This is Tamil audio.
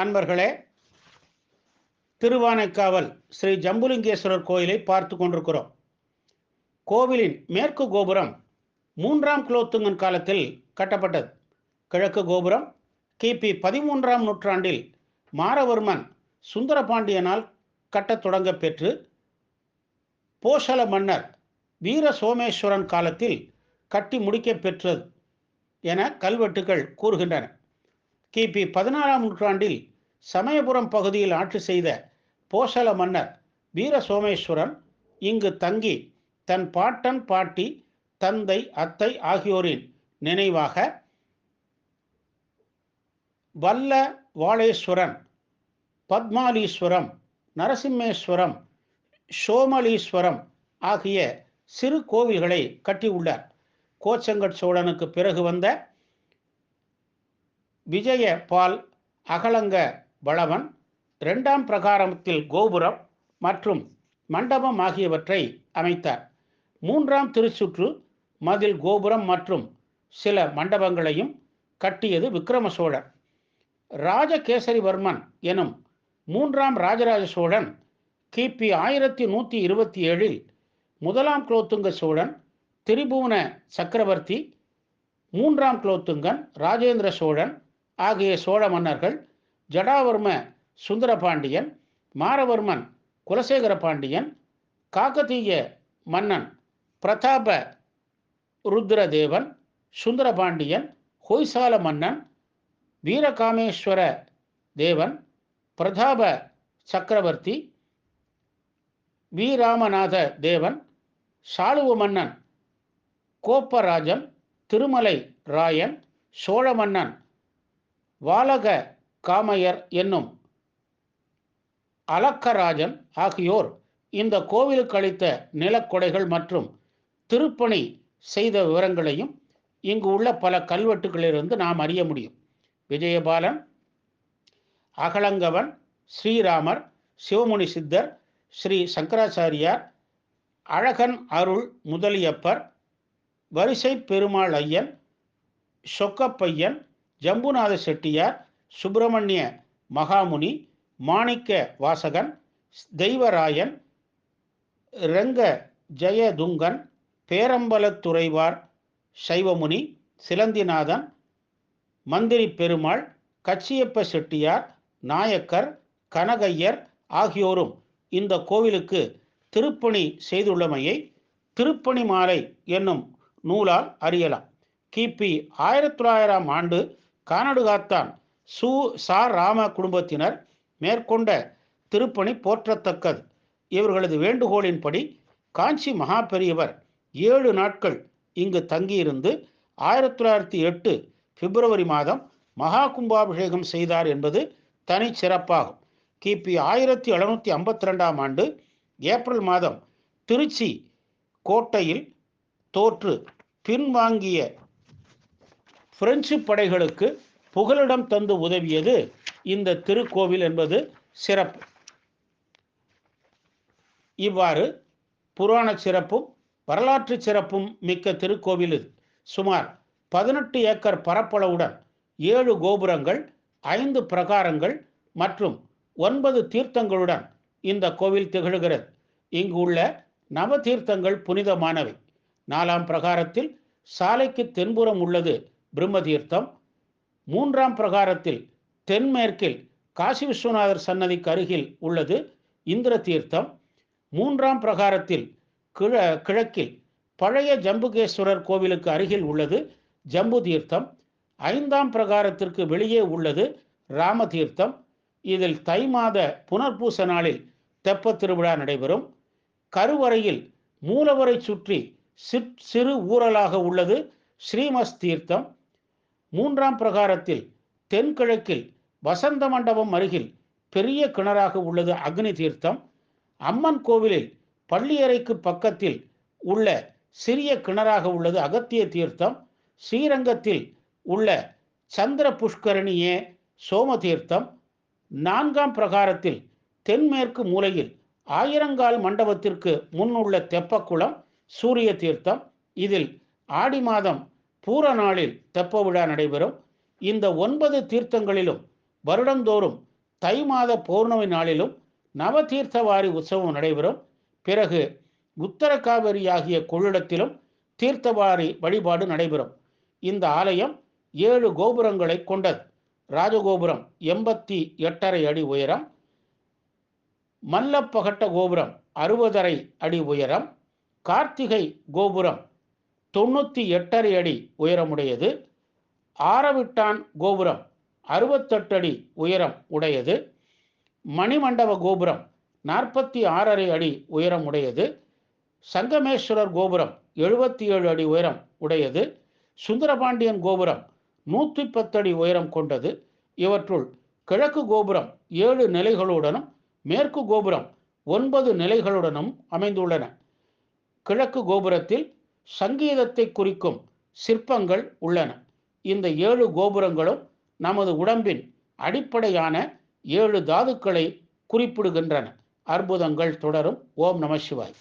அன்பர்களே திருவானைக்காவல் ஸ்ரீ ஜம்புலிங்கேஸ்வரர் கோயிலை பார்த்து கொண்டிருக்கிறோம். கோவிலின் மேற்கு கோபுரம் மூன்றாம் குலோத்துங்கன் காலத்தில் கட்டப்பட்டது. கிழக்கு கோபுரம் கிபி பதிமூன்றாம் நூற்றாண்டில் மாரவர்மன் சுந்தரபாண்டியனால் கட்டத் தொடங்க பெற்று போஷல மன்னர் வீர சோமேஸ்வரன் காலத்தில் கட்டி முடிக்க பெற்றது என கல்வெட்டுகள் கூறுகின்றன. கிபி பதினாறாம் நூற்றாண்டில் சமயபுரம் பகுதியில் ஆட்சி செய்த போசல மன்னர் வீர சோமேஸ்வரன் இங்கு தங்கி தன் பாட்டன் பாட்டி தந்தை அத்தை ஆகியோரின் நினைவாக வல்ல வாழேஸ்வரன் பத்மாலீஸ்வரம் நரசிம்மேஸ்வரம் சோமலீஸ்வரம் ஆகிய சிறு கோவில்களை கட்டியுள்ளார். கோச்சங்கட் சோழனுக்கு பிறகு வந்த விஜய பால் அகலங்க வளவன் இரண்டாம் பிரகாரத்தில் கோபுரம் மற்றும் மண்டபம் ஆகியவற்றை அமைத்தார். மூன்றாம் திருச்சுற்று மதில் கோபுரம் மற்றும் சில மண்டபங்களையும் கட்டியது விக்ரம சோழன் ராஜகேசரிவர்மன் எனும் மூன்றாம் ராஜராஜ சோழன் கிபி ஆயிரத்தி நூற்றி இருபத்தி ஏழில் முதலாம் குலோத்துங்க சோழன் திரிபுவன சக்கரவர்த்தி மூன்றாம் குலோத்துங்கன் ராஜேந்திர சோழன் ஆகிய சோழ மன்னர்கள் ஜடாவர்ம சுந்தரபாண்டியன் மாரவர்மன் குலசேகர பாண்டியன் காக்கதீய மன்னன் பிரதாப ருத்ரதேவன் சுந்தரபாண்டியன் ஹொய்சால மன்னன் வீரகாமேஸ்வர தேவன் பிரதாப சக்கரவர்த்தி வீராமநாத தேவன் சாளுவ மன்னன் கோப்பராஜன் திருமலை ராயன் சோழ மன்னன் வாலக காமையர் என்னும் அலக்கராஜன் ஆகியோர் இந்த கோவிலுக்கு அளித்த நிலக்கொடைகள் மற்றும் திருப்பணி செய்த விவரங்களையும் இங்கு உள்ள பல கல்வெட்டுகளிலிருந்து நாம் அறிய முடியும். விஜயபாலன் அகலங்கவன் ஸ்ரீராமர் சிவமுனி சித்தர் ஸ்ரீ சங்கராச்சாரியார் அழகன் அருள் முதலியப்பர் வரிசை பெருமாள் ஐயன் சொக்கப்பையன் ஜம்புநாத செட்டியார் சுப்பிரமணிய மகாமுனி மாணிக்க வாசகன் தெய்வராயன் ரெங்க ஜெயதுங்கன் பேரம்பலத்துறைவார் சைவமுனி சிலந்திநாதன் மந்திரி பெருமாள் கச்சியப்ப செட்டியார் நாயக்கர் கனகையர் ஆகியோரும் இந்த கோவிலுக்கு திருப்பணி செய்துள்ளமையை திருப்பணி மாலை என்னும் நூலால் அறியலாம். கிபி ஆயிரத்தி தொள்ளாயிரம் ஆண்டு கானடுகாத்தான் சு சா ராம குடும்பத்தினர் மேற்கொண்ட திருப்பணி போற்றத்தக்கது. இவர்களது வேண்டுகோளின்படி காஞ்சி மகா பெரியவர் ஏழு நாட்கள் இங்கு தங்கியிருந்து ஆயிரத்தி தொள்ளாயிரத்தி எட்டு பிப்ரவரி மாதம் மகா கும்பாபிஷேகம் செய்தார் என்பது தனி சிறப்பாகும். கிபி ஆயிரத்தி எழுநூற்றி ஐம்பத்தி ரெண்டாம் ஆண்டு ஏப்ரல் மாதம் திருச்சி கோட்டையில் தோற்று பின்வாங்கிய பிரெஞ்சு படைகளுக்கு புகலிடம் தந்து உதவியது இந்த திருக்கோவில் என்பது சிறப்பு. இவ்வாறு புராண சிறப்பும் வரலாற்று சிறப்பும் மிக்க திருக்கோவில் இது. சுமார் பதினெட்டு ஏக்கர் பரப்பளவுடன் ஏழு கோபுரங்கள் ஐந்து பிரகாரங்கள் மற்றும் ஒன்பது தீர்த்தங்களுடன் இந்த கோவில் திகழ்கிறது. இங்கு உள்ள நவ தீர்த்தங்கள் புனிதமானவை. நாலாம் பிரகாரத்தில் சாலைக்கு தென்புறம் உள்ளது பிரம்ம தீர்த்தம் மூன்றாம் பிரகாரத்தில் தென்மேற்கில் காசி விஸ்வநாதர் சன்னதிக்கு அருகில் உள்ளது இந்திர தீர்த்தம் மூன்றாம் பிரகாரத்தில் கிழ கிழக்கில் பழைய ஜம்புகேஸ்வரர் கோவிலுக்கு அருகில் உள்ளது ஜம்பு தீர்த்தம் ஐந்தாம் பிரகாரத்திற்கு வெளியே உள்ளது ராம தீர்த்தம் இதில் தை மாத புனர்பூச நாளில் தெப்ப திருவிழா நடைபெறும். கருவறையில் மூலவரை சுற்றி சிற் சிறு ஊரலாக உள்ளது ஸ்ரீமஸ் தீர்த்தம் மூன்றாம் பிரகாரத்தில் தென்கிழக்கில் வசந்த மண்டபம் அருகில் பெரிய கிணறாக உள்ளது அக்னி தீர்த்தம். அம்மன் கோவிலில் பள்ளியறைக்கு பக்கத்தில் உள்ள சிறிய கிணறாக உள்ளது அகத்திய தீர்த்தம். ஸ்ரீரங்கத்தில் உள்ள சந்திர புஷ்கரணியே சோம தீர்த்தம். நான்காம் பிரகாரத்தில் தென்மேற்கு மூலையில் ஆயிரங்கால் மண்டபத்திற்கு முன்னுள்ள தெப்பக்குளம் சூரிய தீர்த்தம். இதில் ஆடி மாதம் பூர நாளில் தெப்ப விழா நடைபெறும். இந்த ஒன்பது தீர்த்தங்களிலும் வருடந்தோறும் தை மாத பௌர்ணமி நாளிலும் நவதீர்த்தவாரி உற்சவம் நடைபெறும். பிறகு உத்தரகாவேரி ஆகிய கொள்ளிடத்திலும் தீர்த்தவாரி வழிபாடு நடைபெறும். இந்த ஆலயம் ஏழு கோபுரங்களை கொண்டது. ராஜகோபுரம் எண்பத்தி எட்டரை அடி உயரம் மல்லப்பகட்ட கோபுரம் அறுபதரை அடி உயரம் கார்த்திகை கோபுரம் தொண்ணூற்றி எட்டரை அடி உயரமுடையது. ஆரவிட்டான் கோபுரம் அறுபத்தெட்டு அடி உயரம் உடையது. மணிமண்டப கோபுரம் நாற்பத்தி ஆறரை அடி உயரம் உடையது. சங்கமேஸ்வரர் கோபுரம் எழுபத்தி ஏழு அடி உயரம் உடையது. சுந்தரபாண்டியன் கோபுரம் நூற்றி பத்தடி உயரம் கொண்டது. இவற்றுள் கிழக்கு கோபுரம் ஏழு நிலைகளுடனும் மேற்கு கோபுரம் ஒன்பது நிலைகளுடனும் அமைந்துள்ளன. கிழக்கு கோபுரத்தில் சங்கீதத்தை குறிக்கும் சிற்பங்கள் உள்ளன. இந்த ஏழு கோபுரங்களும் நமது உடம்பின் அடிப்படையான ஏழு தாதுக்களை குறிப்பிடுகின்றன. அற்புதங்கள் தொடரும். ஓம் நம சிவாய்.